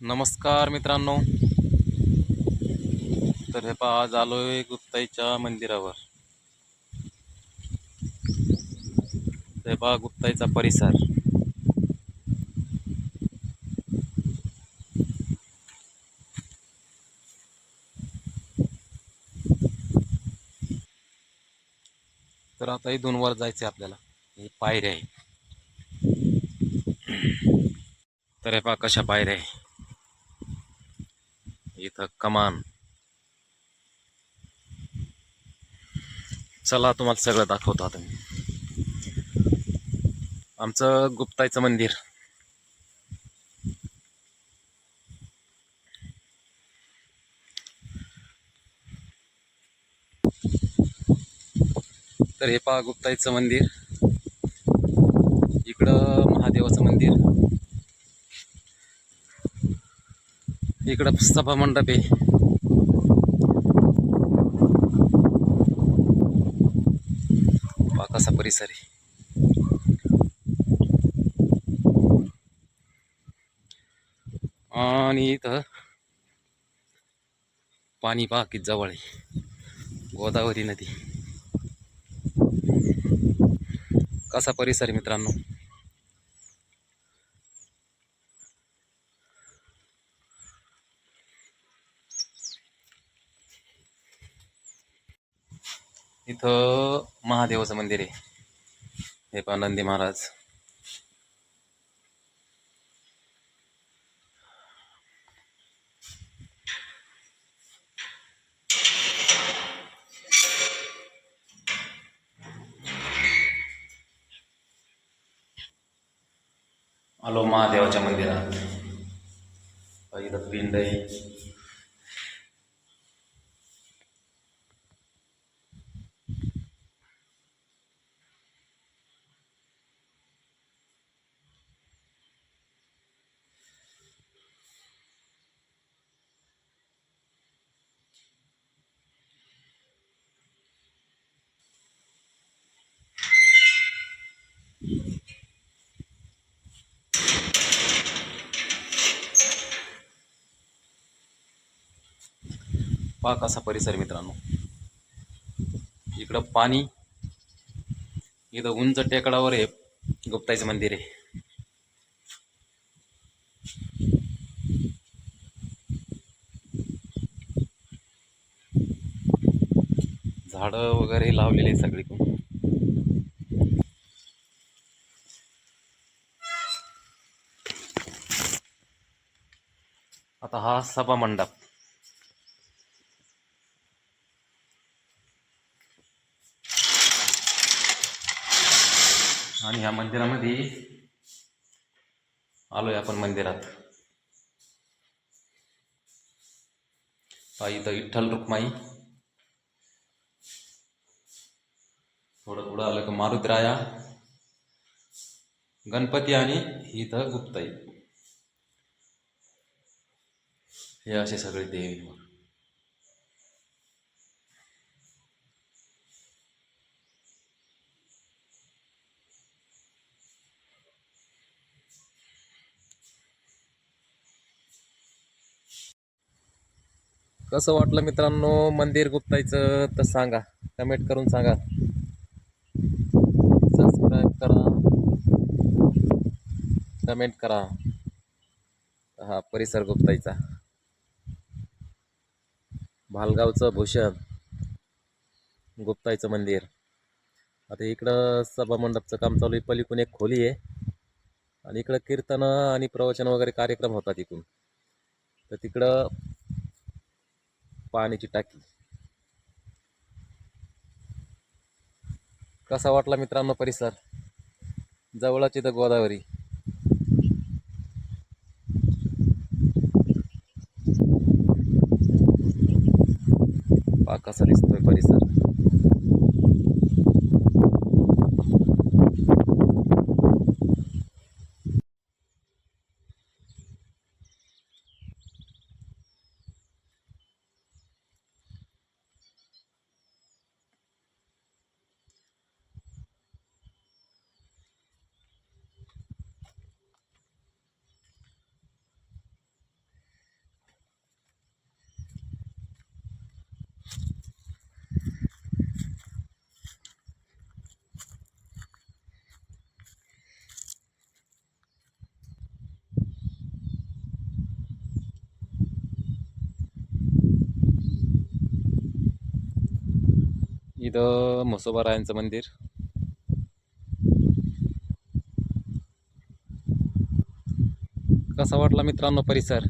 नमस्कार मित्रांनो. तर हे पहा आज आलोय गुप्ताईच्या मंदिरावर. हे पहा गुप्ताईचा परिसर. तर आता इथून वर जायचंय आपल्याला. हे पायऱ्या आहे. तर हे पहा कशा पायऱ्या आहे. इथं कमान. चला तुम्हाला सगळं दाखवतो आता मी. आमचं गुप्ताईचं मंदिर. तर हे पहा गुप्ताईचं मंदिर. इकडं महादेवाचं मंदिर. इकडं सभा मंडप आहे. कसा परिसर आहे. आणि इथं पाणी पहा जवळ आहे. गोदावरी नदी. कसा परिसर मित्रांनो? इथं महादेवाचं मंदिर आहे. हे पहा नंदी महाराज. आलो महादेवाच्या मंदिरात. इथं पिंड आहे. पाक कसा परिसर मित्रांनो. इकडं पाणी इथं उंच टेकडावर आहे गुप्ताईचं मंदिर आहे. झाडं वगैरे लावलेले आहे सगळीकडून. आता हा सभा मंडप. आणि ह्या मंदिरामध्ये आलोय आपण मंदिरात. पहा इथं विठ्ठल रुक्माई. थोडं पुढं आलं का मारुद्राया गणपती आणि इथं गुप्ताई. हे असे सगळे देवी कसं वाटलं मित्रांनो मंदिर गुप्तायचं तर सांगा. कमेंट करून सांगा. सबस्क्राईब करा. कमेंट करा. हा परिसर गुप्ताईचा. भालगावचं भूषण. गुप्ताईचं मंदिर. आता इकडं सभामंडपचं काम चालू आहे. पलीकडून एक खोली आहे. आणि इकडं कीर्तनं आणि प्रवचन वगैरे कार्यक्रम होतात इकडून तर तिकडं पाण्याची टाकी. कसा वाटला मित्रांनो परिसर? जवळच इथं गोदावरी. पहा कसा दिसतोय परिसर. इथं म्हसोबारायांचं मंदिर. कसा वाटला मित्रांनो परिसर?